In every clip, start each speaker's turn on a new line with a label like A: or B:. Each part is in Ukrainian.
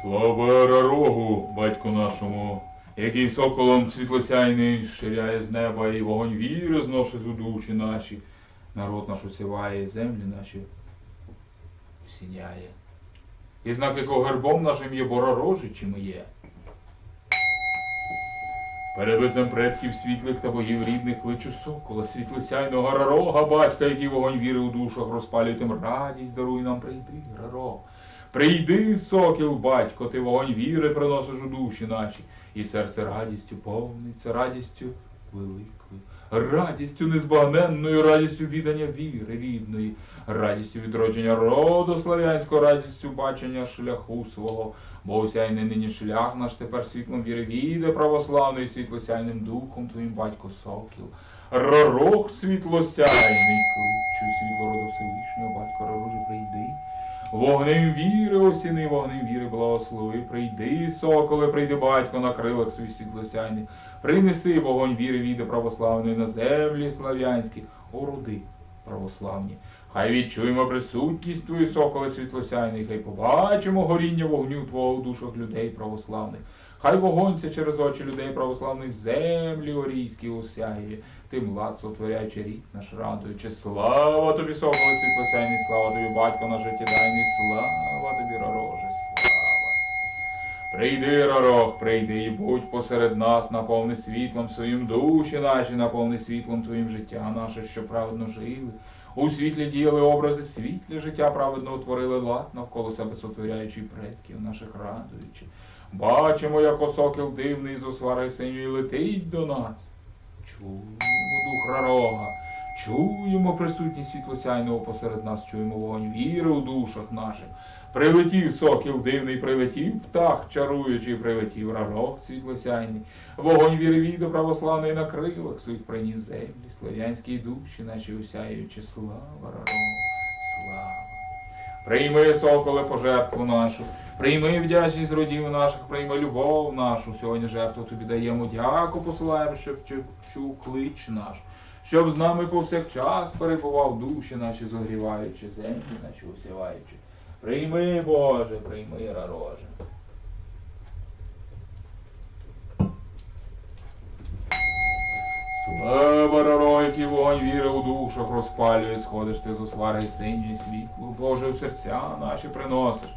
A: Слава рогу, батьку нашому, який соколом світлосяйний ширяє з неба, і вогонь віри зношить у душі наші. Народ наш усіває, землі наші осіняє. І знак якого гербом нашим є боророжичі є. Перед лицем предків світлих та богів рідних кличу сокола, світлосяйного рарога, батька, який вогонь віри у душах розпалює тим радість, даруй нам прийди, рарог. Прийди, сокіл, батько, ти вогонь віри приносиш у душі наші, і серце радістю повниться, радістю великою, радістю незбагненною, радістю віддання віри рідної, радістю відродження роду славянського, радістю бачення шляху свого. Бо осяйний нині шлях наш тепер світлом віри віде православний світлосяйним духом твоїм батько сокіл. Ророх світлосяйний, кличу світло роду Всевишнього, батько ророжи, прийди. Вогнем віри осіни, вогнем віри благослови. Прийди, соколе, прийди, батько, на крилах свій світлосяйний. Принеси вогонь віри віди православної на землі слав'янські, ороди православні. Хай відчуємо присутність твою, соколе світлосяйний, хай побачимо горіння вогню Твого у душах людей православних. Хай вогонься через очі людей православних землі орійські осяє, тим лад сотворяючи рік наш радуючи. Слава тобі, соколе світлосяйний, слава тобі, батько наш життєдайний, слава тобі, ророже, слава. Прийди, ророх, прийди і будь посеред нас, наповни світлом своїм душі наші, наповни світлом твоїм життя наше, що праведно жили. У світлі діяли образи світлі, життя праведно утворили лад навколо себе сотворяючи предків наших радуючи. Бачимо, як осокіл дивний з освари синьої летить до нас. Чуємо дух рарога, чуємо присутність світлосяйного посеред нас, чуємо вогонь віри у душах наших. Прилетів сокіл дивний, прилетів птах, чаруючий, прилетів рарог світлосяйний. Вогонь віри віде православний на крилах своїх приніс землі, слав'янські душі, наші усяючи, слава рарогу, слава. Прийми, соколе, пожертву нашу, прийми вдячність родів наших, прийми любов нашу. Сьогодні жертву тобі даємо, дяку посилаємо, щоб чув клич наш, щоб з нами повсякчас перебував душі наші, зогріваючи, землі наші усіваючи. Прийми, Боже, прийми, рароже. Слава раро, який вогонь віри у душах розпалює, сходиш ти з освари синьої світло, Боже, в серця наші приносиш.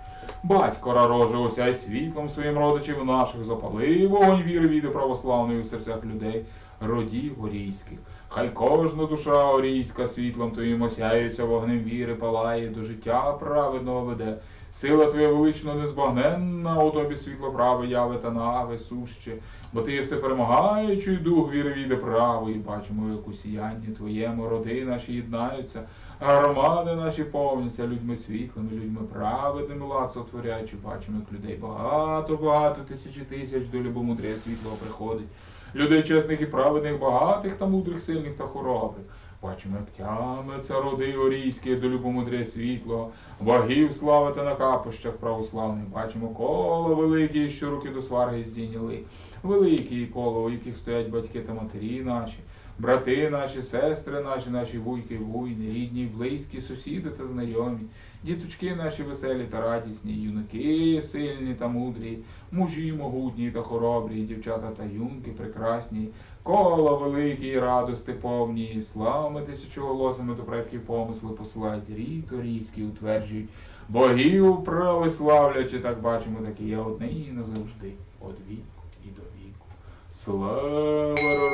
A: Батько рароже, осяй світлом своїм родичів наших, запали вогонь віри віде православної у серцях людей, родів горійських. Хай кожна душа орійська світлом твоїм осяється, вогнем віри палає, до життя праведного веде. Сила твоя велично незбагненна, у тобі світло праве яви та нави суще, бо ти є всеперемагаючий дух віри віде правої. Бачимо, як у сіянні твоєму роди наші єднаються, громади наші повняться людьми світлими, людьми праведними лад сотворяючи. Бачимо, як людей багато, багато, тисячі тисяч до любомудря світлого приходить. Людей чесних і праведних, багатих та мудрих, сильних та хоробрих. Бачимо, як тямиться роди орійські до любомудря світло, богів славити на капущах православних. Бачимо коло великі, що руки до сварги здійняли. Великі коло, у яких стоять батьки та матері наші, брати наші, сестри наші, наші вуйки, вуйни, рідні, близькі, сусіди та знайомі, діточки наші веселі та радісні, юнаки сильні та мудрі, мужі могутні та хоробрі, дівчата та юнки прекрасні, коло великі і радости повні, славами тисячоголосами до предків помисли посилають, рід орійський утверджують, богів православлячи, так бачимо, так і є одне і назавжди, од віку і до віку. Слава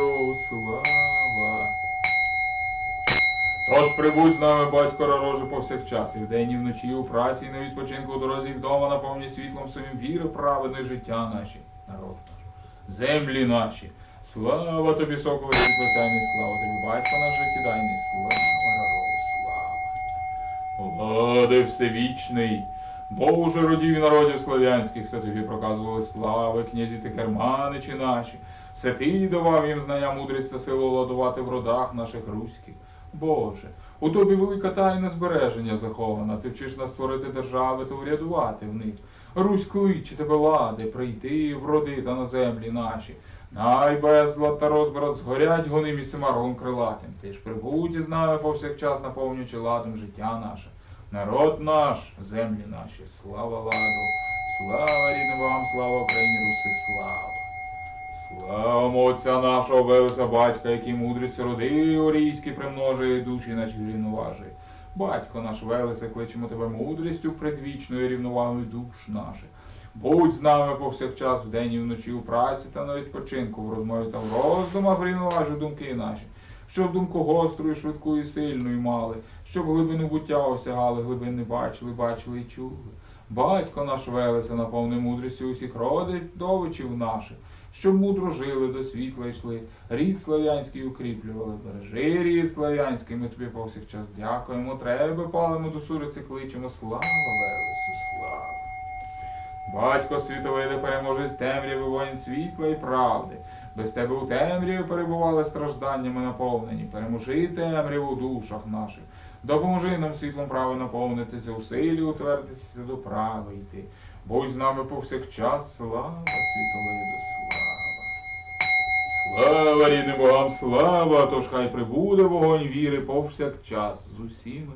A: слава! Тож прибудь з нами, батько Ророже, повсякчас, і вдень, і вночі, у праці, і на відпочинку, у дорозі вдома, наповні світлом своїм віри, праведне життя наші, народ наш, землі наші. Слава тобі, соколе, світлоцяйний, слава тобі, батько наш життєдайний, слава Рору, слава. Влади всевічний, Боже родів і народів слав'янських, все тобі проказували слави, князі та керманичі наші. Все ти давав їм знання, мудрість та силу ладувати в родах наших руських. Боже, у тобі велика тайна збереження захована, ти вчиш нас створити держави та урядувати в них. Русь кличе тебе лади, прийти в роди та на землі наші. Най безлад та розбрат згорять гоним і семарлом крилатим. Ти ж прибудь із нами повсякчас наповнюючи ладом життя наше. Народ наш, землі наші, слава ладу, слава рідним богам, слава Україні, Руси, слава. Слава Отця нашого Велеса Батька, який мудрість роди орійські примножує, душі наші рівноважує. Батько наш Велесе, кличемо тебе мудрістю предвічною рівновагою душ наших. Будь з нами повсякчас вдень і вночі у праці та на відпочинку, в розмові та в роздумах рівноважу думки наші, щоб думку гостру і швидку і сильну мали, щоб глибину буття осягали, глибин не бачили, бачили і чули. Батько наш Велесе, наповни мудрістю усіх родичів наших, щоб мудро жили, до світла йшли, рід слав'янський укріплювали, бережи рід слав'янський, ми тобі повсякчас дякуємо, треба палимо до суриці кличемо, слава Велесу, слава. Батько світовий, де переможець темряви, воїн світла і правди. Без тебе у темряві перебували стражданнями наповнені. Переможи темряву в душах наших. Допоможи нам світлом прави наповнитися, у силі утвердитися до прави йти. Будь з нами повсякчас, слава світовиду, слава. Слава рідним богам, слава, тож хай прибуде вогонь віри повсякчас з усіми